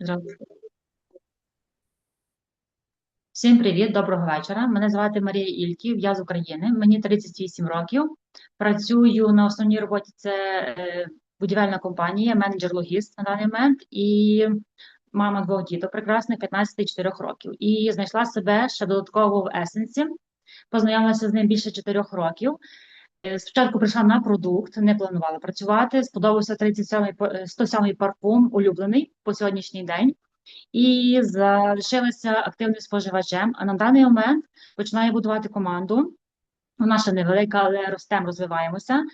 Здравствуйте. Всім привіт, доброго вечора. Мене звати Марія Ільків, я з України. Мені 38 років. Працюю на основній роботі. Це е, будівельна компанія, менеджер логіст на даний момент, і мама двох діток прекрасних, 15 і 4 років. І знайшла себе ще додатково в Есенсі. Познайомилася з ним більше 4 років. Е, Спочатку прийшла на продукт, не планувала працювати. Сподобався 37-й, па- е, 107-й парфум, улюблений по сьогоднішній день. І залишилася активним споживачем. А на даний момент починаю будувати команду. Вона ще невелика, але ростемо, розвиваємося.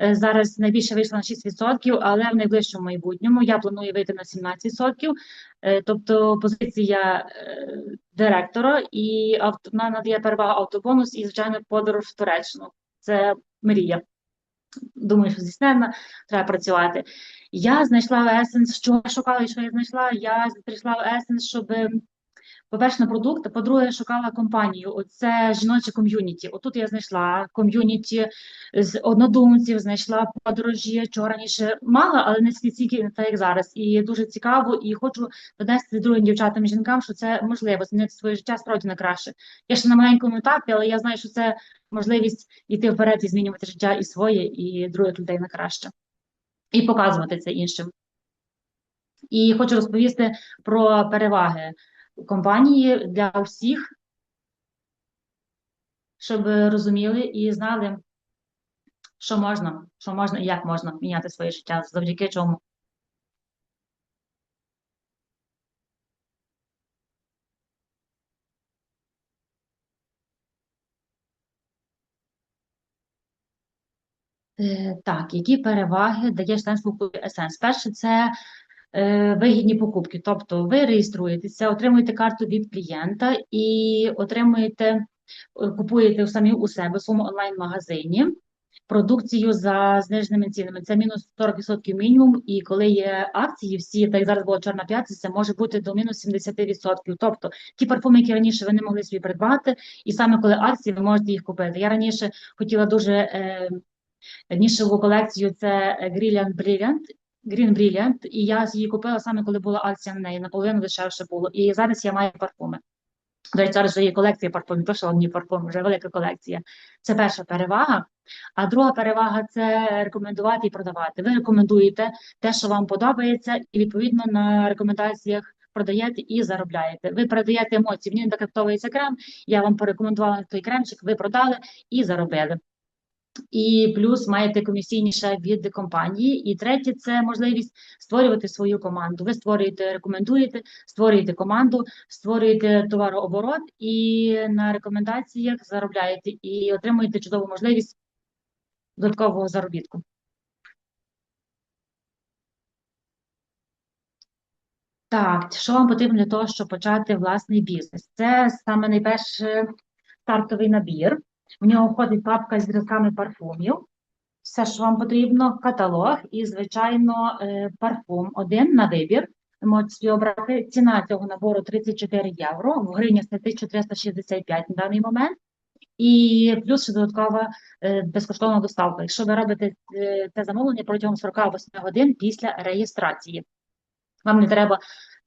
Е, Зараз найбільше вийшло на 6%, але в найближчому майбутньому я планую вийти на 17%. Е, Тобто позиція директора і авто, надає перевагу автобонус і, звичайно, подорож в Туреччину. Це мрія. Думаю, що здійснена, треба працювати. Я знайшла Essence, що я шукала і що я знайшла. Я прийшла в есенс, щоб, по-перше, на продукт, по-друге, шукала компанію. Оце жіноче ком'юніті. Отут я знайшла ком'юніті з однодумців, знайшла подорожі, чого раніше мала, але не стільки, так як зараз. І дуже цікаво, і хочу донести другим дівчатам і жінкам, що це можливо змінити своє життя справді на краще. Я ще на маленькому етапі, але я знаю, що це можливість йти вперед і змінювати життя і своє, і других людей на краще, і показувати це іншим. І хочу розповісти про переваги компанії для всіх, щоб розуміли і знали, що можна, що можна і як можна міняти своє життя, завдяки чому. Е, Так, які переваги дає членство в клубі Essence? Перше, це вигідні покупки. Тобто ви реєструєтеся, отримуєте карту від клієнта і отримуєте, е, купуєте самі у себе в своєму онлайн-магазині продукцію за зниженими цінами. Це мінус 40% мінімум, і коли є акції, всі, так як зараз була Чорна п'ятниця, це може бути до мінус 70%. Тобто ті парфуми, які раніше ви не могли собі придбати, і саме коли акції, ви можете їх купити. Я раніше хотіла дуже. Е, Нішеву колекцію це Brilliant Brilliant, Green Brilliant, і я її купила саме коли була акція на неї, наполовину дешевше було. І зараз я маю парфуми. До речі, зараз вже є колекція парфумів, то шалені парфуми, вже велика колекція. Це перша перевага. А друга перевага це рекомендувати і продавати. Ви рекомендуєте те, що вам подобається, і відповідно на рекомендаціях продаєте і заробляєте. Ви передаєте емоції. Мені докаптовується крем, я вам порекомендувала той кремчик, ви продали і заробили. І плюс маєте комісійні ще від компанії. І третє це можливість створювати свою команду. Ви створюєте, рекомендуєте, створюєте команду, створюєте товарооборот і на рекомендаціях заробляєте і отримуєте чудову можливість додаткового заробітку. Так, що вам потрібно для того, щоб почати власний бізнес? Це саме найперше стартовий набір. В нього входить папка з зразками парфумів. Все, що вам потрібно, каталог і, звичайно, е, парфум один на вибір. Ви можете собі обрати. Ціна цього набору 34 євро, в гривнях це 1365 на даний момент. І плюс ще додаткова е, безкоштовна доставка. Якщо ви робите це замовлення протягом 48 годин після реєстрації. Вам не треба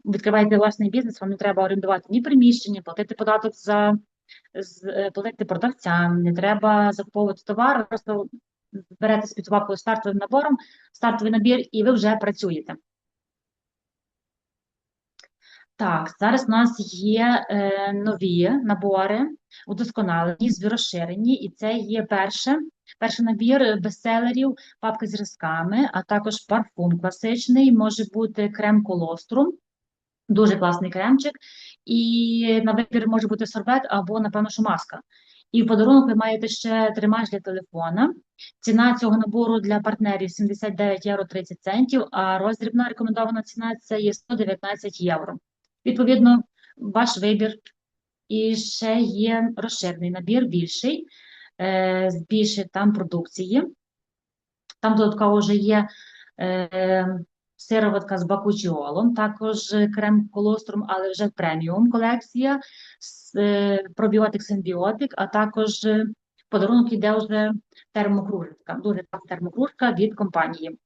відкриваєте власний бізнес, вам не треба орендувати ні приміщення, платити податок за платити продавцям, не треба закуповувати товар, просто берете з папкою стартовим набором, стартовий набір, і ви вже працюєте. Так, зараз у нас є е, нові набори, удосконалені, розширені, і це є перше, перший набір бестселерів, папка з зразками, а також парфум класичний, може бути крем колострум, дуже класний кремчик, і на вибір може бути сорбет або, напевно, що маска. І в подарунок ви маєте ще тримач для телефона. Ціна цього набору для партнерів 79 євро 30 центів, а роздрібна рекомендована ціна це є 119 євро. Відповідно, ваш вибір. І ще є розширений набір більший, е, з більше там продукції. Там додатково вже є е, сироватка з бакучіолом, також крем колострум, але вже преміум колекція, е, пробіотик симбіотик, а також е, подарунок іде вже термокружка, дуже класна термокружка від компанії.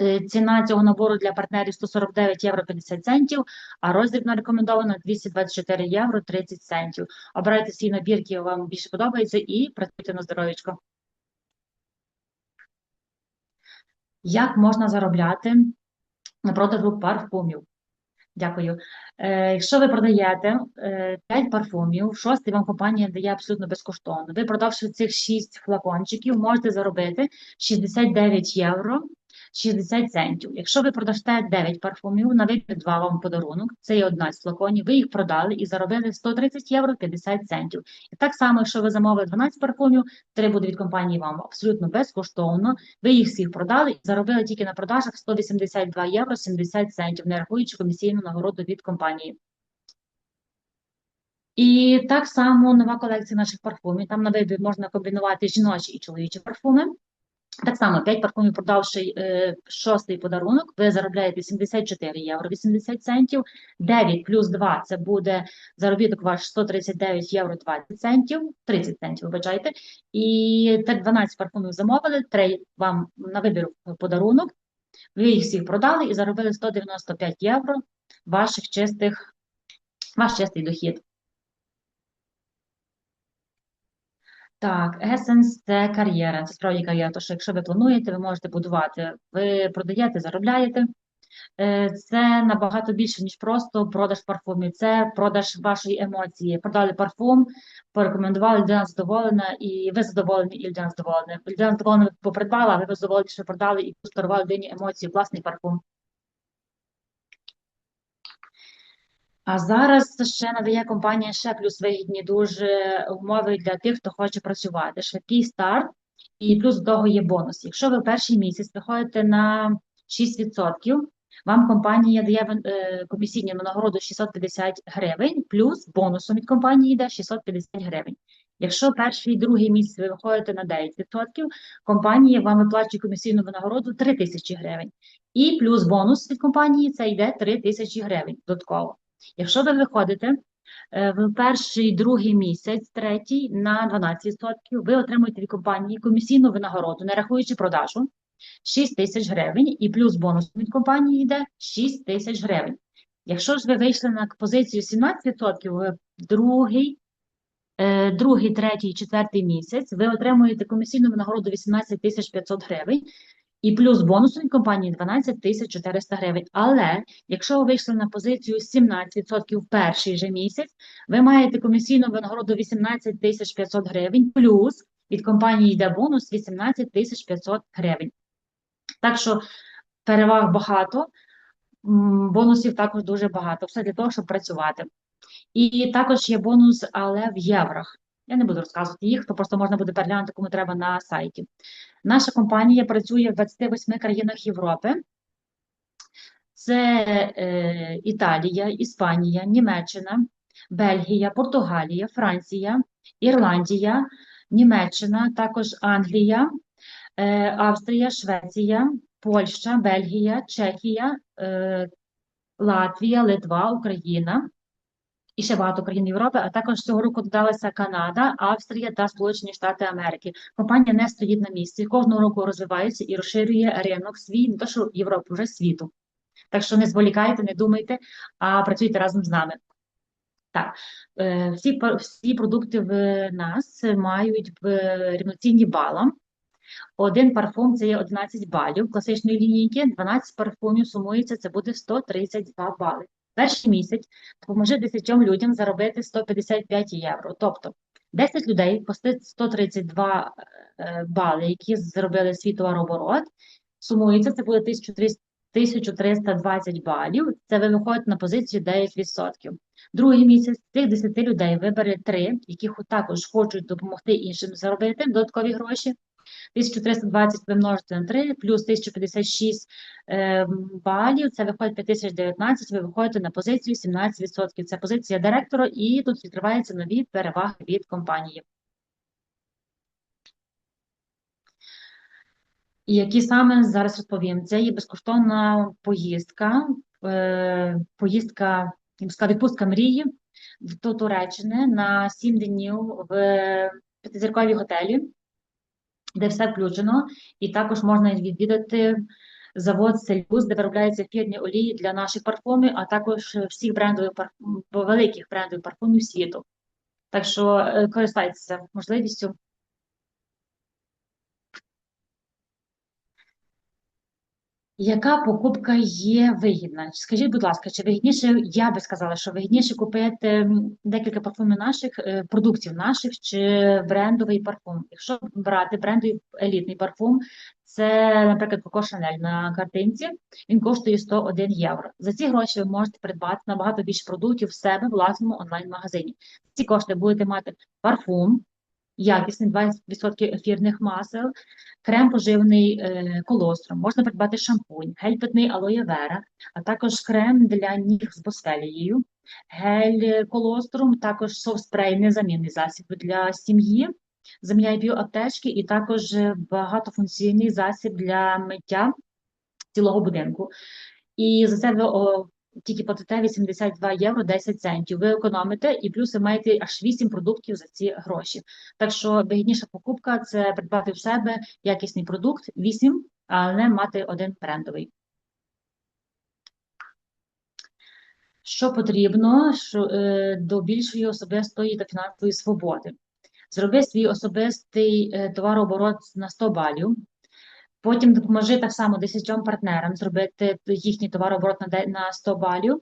Е, Ціна цього набору для партнерів 149 євро 50 центів, а роздрібно рекомендовано 224 євро 30 центів. Обирайте свій набір, який вам більше подобається, і працюйте на здоров'ячко. Як можна заробляти на продажу парфумів? Дякую. Е, якщо ви продаєте е, 5 парфумів, шостий вам компанія дає абсолютно безкоштовно. Ви, продавши цих 6 флакончиків, можете заробити 69 євро 60 центів. Якщо ви продасте 9 парфумів, на вибір 2 вам подарунок, це є одна з флаконів, ви їх продали і заробили 130 євро 50 центів. І так само, якщо ви замовили 12 парфумів, 3 буде від компанії вам абсолютно безкоштовно. Ви їх всіх продали і заробили тільки на продажах 182 євро 70 центів, не рахуючи комісійну нагороду від компанії. І так само нова колекція наших парфумів. Там на вибір можна комбінувати жіночі і чоловічі парфуми. Так само 5 парфумів, продавши е, шостий подарунок, ви заробляєте 74 євро 80 центів. 9 плюс 2 це буде заробіток ваш 139 євро 20 центів, 30 центів, вибачайте. І так 12 парфумів замовили, 3 вам на вибір подарунок. Ви їх всіх продали і заробили 195 євро ваших чистих, ваш чистий дохід. Так, Essence – це кар'єра, це справді кар'єра. Що якщо ви плануєте, ви можете будувати, ви продаєте, заробляєте. Е, Це набагато більше, ніж просто продаж парфумів. Це продаж вашої емоції. Продали парфум, порекомендували, людина задоволена, і ви задоволені, і людина задоволена. Людина задоволена, бо придбала, а ви задоволені, що продали і подарували людині емоції, власний парфум. А зараз ще надає компанія ще плюс вигідні дуже умови для тих, хто хоче працювати. Швидкий старт, і плюс до того є бонус. Якщо ви перший місяць виходите на 6%, вам компанія дає е, комісійну нагороду 650 гривень, плюс бонусом від компанії йде 650 гривень. Якщо перший і другий місяць ви виходите на 9%, компанія вам виплачує комісійну винагороду 3 тисячі гривень. І плюс бонус від компанії це йде 3 тисячі гривень додатково. Якщо ви виходите е, в перший, другий місяць, третій на 12%, ви отримуєте від компанії комісійну винагороду, не рахуючи продажу, 6 тисяч гривень, і плюс бонус від компанії йде 6 тисяч гривень. Якщо ж ви вийшли на позицію 17% в другий, е, другий, третій, четвертий місяць, ви отримуєте комісійну винагороду 18 тисяч 500 гривень, і плюс бонусу від компанії 12 тисяч 400 гривень. Але якщо ви вийшли на позицію 17% в перший же місяць, ви маєте комісійну винагороду 18 тисяч 500 гривень, плюс від компанії йде бонус 18 тисяч 500 гривень. Так що переваг багато, бонусів також дуже багато. Все для того, щоб працювати. І також є бонус, але в єврах. Я не буду розказувати їх, то просто можна буде переглянути, кому треба на сайті. Наша компанія працює в 28 країнах Європи. Це е, Італія, Іспанія, Німеччина, Бельгія, Португалія, Франція, Ірландія, Німеччина, також Англія, е, Австрія, Швеція, Польща, Бельгія, Чехія, е, Латвія, Литва, Україна і ще багато країн Європи, а також цього року додалася Канада, Австрія та Сполучені Штати Америки. Компанія не стоїть на місці, кожного року розвивається і розширює ринок свій, не то що Європи, вже світу. Так що не зволікайте, не думайте, а працюйте разом з нами. Так, е, всі всі продукти в нас мають рівноцінні балам. Один парфум це є 11 балів класичної лінійки, 12 парфумів сумується, це буде 132 бали. Перший місяць допоможи 10 людям заробити 155 євро. Тобто 10 людей по 132 е, бали, які зробили свій товарооборот, сумується, це буде 1320 балів. Це ви виходите на позицію 9%. Другий місяць тих 10 людей вибере 3, які також хочуть допомогти іншим заробити додаткові гроші. 1320 помножити на 3, плюс 1056 е, балів, це виходить 5019, ви виходите на позицію 17%. Це позиція директора, і тут відкриваються нові переваги від компанії. Які саме зараз розповім? Це є безкоштовна поїздка, е, поїздка, відпустка мрії до Туреччини на 7 днів в п'ятизірковій готелі де все включено, і також можна відвідати завод «Селюз», де виробляються ефірні олії для наших парфумів, а також всіх брендових парфумів, великих брендових парфумів світу. Так що е, користайтеся можливістю. Яка покупка є вигідна? Скажіть, будь ласка, чи вигідніше, я би сказала, що вигідніше купити декілька парфумів наших, е, продуктів наших чи брендовий парфум? Якщо брати брендовий елітний парфум, це, наприклад, Coco Chanel на картинці, він коштує 101 євро. За ці гроші ви можете придбати набагато більше продуктів в себе в власному онлайн-магазині. Ці кошти будете мати парфум, якісний 20% ефірних масел, крем поживний е, колостром, можна придбати шампунь, гель питний алоє вера, а також крем для ніг з босфелією, гель колострум, також софт-спрей, незамінний засіб для сім'ї, заміняє біоаптечки і також багатофункційний засіб для миття цілого будинку. І за це ви тільки платите 82 євро 10 центів. Ви економите і плюс ви маєте аж 8 продуктів за ці гроші. Так що вигідніша покупка це придбати в себе якісний продукт 8, а не мати один брендовий. Що потрібно що, е, до більшої особистої та фінансової свободи? Зроби свій особистий е, товарооборот на 100 балів. Потім допоможи так само 10 партнерам зробити їхній товарооборот на на 100 балів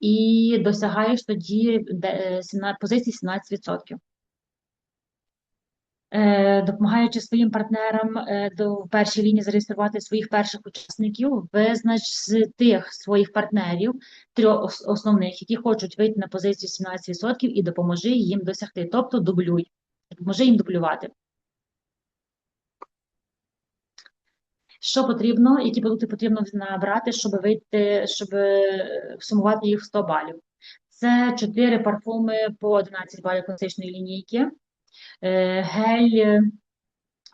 і досягаєш тоді е, 17 позицій 17%. Е, Допомагаючи своїм партнерам е, до першій лінії зареєструвати своїх перших учасників, визнач з тих своїх партнерів, трьох основних, які хочуть вийти на позицію 17% і допоможи їм досягти. Тобто дублюй, допоможи їм дублювати. Що потрібно, які продукти потрібно набрати, щоб вийти, щоб е, сумувати їх в 100 балів? Це 4 парфуми по 11 балів класичної лінійки, е, гель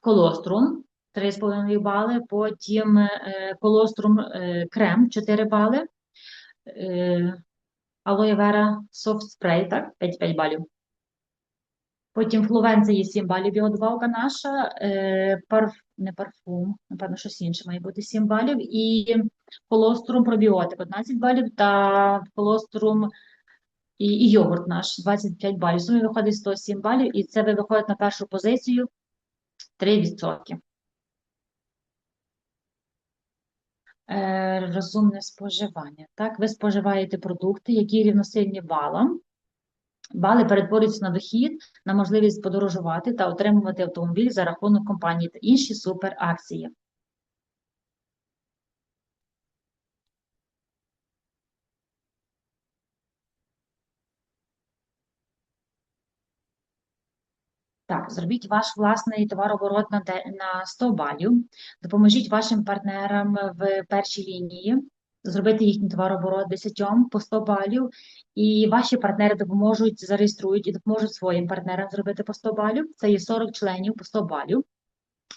колострум 3,5 бали, потім е, колострум е, крем 4 бали, е, алоє вера софт спрей, так, 5, балів. Потім фловенце є 7 балів його добавка наша, е, парф, не парфум, напевно, щось інше має бути 7 балів, і колострум пробіотик 11 балів, та колострум і, і йогурт наш 25 балів. Сумі виходить 107 балів, і це ви виходить на першу позицію 3%. Е, розумне споживання. Так, ви споживаєте продукти, які рівносильні балам. Бали перетворюються на дохід, на можливість подорожувати та отримувати автомобіль за рахунок компанії та інші суперакції. Так, зробіть ваш власний товарооборот на де- на 100 балів. Допоможіть вашим партнерам в першій лінії зробити їхній товарооборот 10 по 100 балів, і ваші партнери допоможуть, зареєструють і допоможуть своїм партнерам зробити по 100 балів. Це є 40 членів по 100 балів.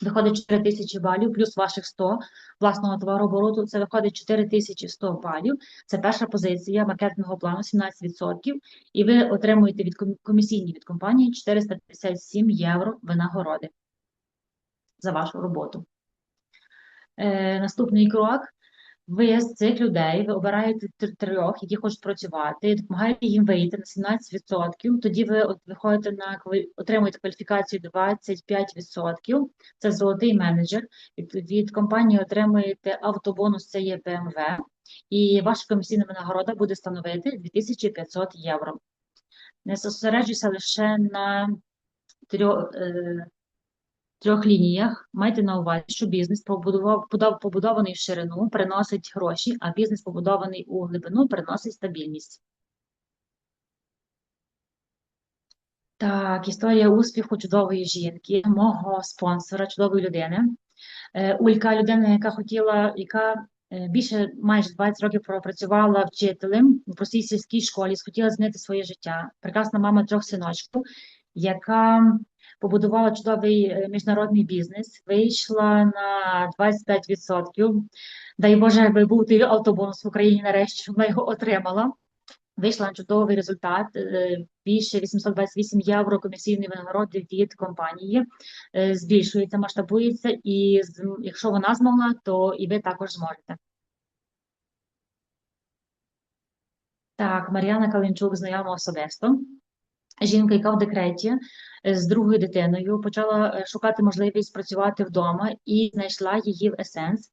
Виходить 4 тисячі балів, плюс ваших 100 власного товарообороту. Це виходить 4100 балів. Це перша позиція маркетингового плану 17%. І ви отримуєте від ком- комісійні від компанії 457 євро винагороди за вашу роботу. Е, наступний крок. Ви з цих людей ви обираєте трьох, які хочуть працювати, допомагаєте їм вийти на 17%. Тоді ви виходите на отримуєте кваліфікацію 25%. Це золотий менеджер. Від, від компанії отримуєте автобонус, це є БМВ, і ваша комісійна винагорода буде становити 2500 євро. Не зосереджуйся лише на трьох. Е, трьох лініях майте на увазі, що бізнес побудував, побудований в ширину, приносить гроші, а бізнес побудований у глибину приносить стабільність. Так, історія успіху чудової жінки, мого спонсора, чудової людини. Е, Улька, людина, яка хотіла, яка е, більше майже 20 років пропрацювала вчителем у простій сільській школі, схотіла змінити своє життя. Прекрасна мама трьох синочків, яка побудувала чудовий е, міжнародний бізнес, вийшла на 25%. Дай Боже, якби був той автобонус в Україні нарешті, вона його отримала. Вийшла на чудовий результат. е, Більше 828 євро комісійної винагороди від компанії. Е, Збільшується, масштабується, і якщо вона змогла, то і ви також зможете. Так, Мар'яна Калинчук знайома особисто. Жінка, яка в декреті е, з другою дитиною, почала е, шукати можливість працювати вдома і знайшла її в Есенс.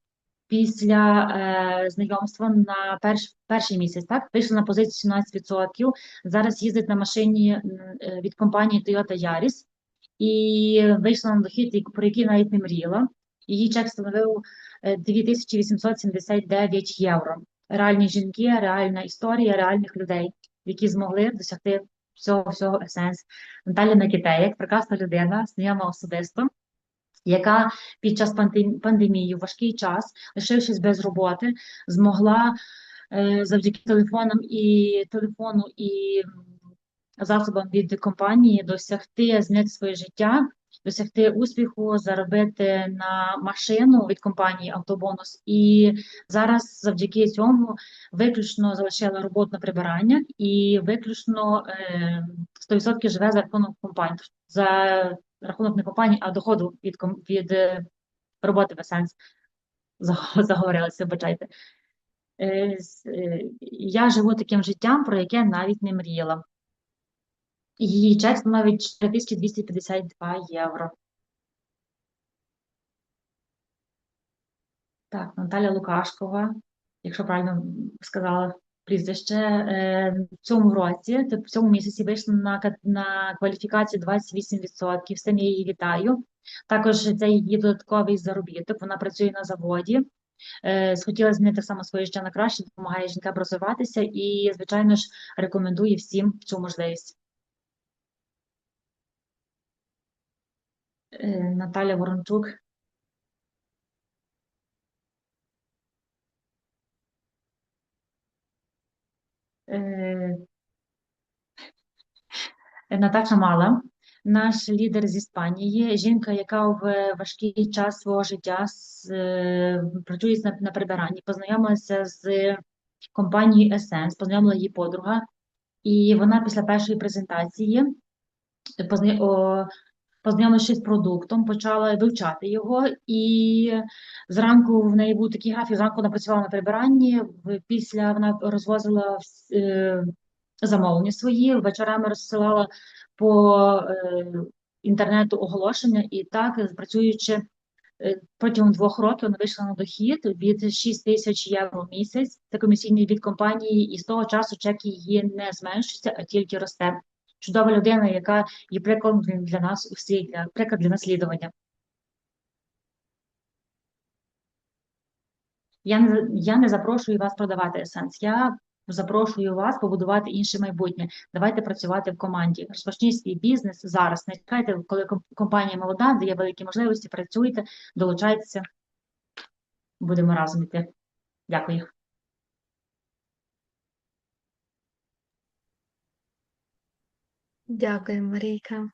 Після е, знайомства на перш, перший місяць, так, вийшла на позицію 17%. Зараз їздить на машині е, від компанії Toyota Yaris і вийшла на дохід, про який навіть не мріяла. Її чек становив е, 2879 євро. Реальні жінки, реальна історія реальних людей, які змогли досягти всього всього есенс. Наталя Накітеєк, прекрасна людина, знайома особисто, яка під час пандем- пандемії, важкий час, лишившись без роботи, змогла е, завдяки телефонам і телефону і засобам від компанії досягти зняти своє життя, досягти успіху, заробити на машину від компанії автобонус. І зараз завдяки цьому виключно залишила роботу на прибирання і виключно е, 100% живе за рахунок компанії. За рахунок не компанії, а доходу від, від е, роботи в Essence. Заго- Заговорилася, вибачайте. Е, е, Я живу таким життям, про яке навіть не мріяла. Її чек становить 4252 євро. Так, Наталя Лукашкова, якщо правильно сказала прізвище, е, в цьому році, в цьому місяці вийшла на, на кваліфікацію 28%. З цим я її вітаю. Також це її додатковий заробіток. Вона працює на заводі. Е, Схотіла змінити саме своє життя на краще, допомагає жінкам розвиватися і, звичайно ж, рекомендує всім цю можливість. Наталя Ворончук. Е, Наташа Мала, наш лідер з Іспанії, жінка, яка в важкий час свого життя е, працює на, на прибиранні, познайомилася з компанією Essence, познайомила її подруга, і вона після першої презентації познайомившись з продуктом, почала вивчати його, і зранку в неї був такий графік, зранку вона працювала на прибиранні, після вона розвозила е, замовлення свої, вечорами розсилала по е, інтернету оголошення, і так, працюючи е, протягом двох років, вона вийшла на дохід від 6 тисяч євро в місяць. Це комісійний від компанії, і з того часу чек її не зменшується, а тільки росте. Чудова людина, яка є прикладом для нас усіх, для приклад для наслідування. Я не я не запрошую вас продавати есенс. Я запрошую вас побудувати інше майбутнє. Давайте працювати в команді. Розпочніть свій бізнес зараз. Не чекайте, коли компанія молода, дає великі можливості. Працюйте, долучайтеся. Будемо разом йти. Дякую. Дякую, Марійка.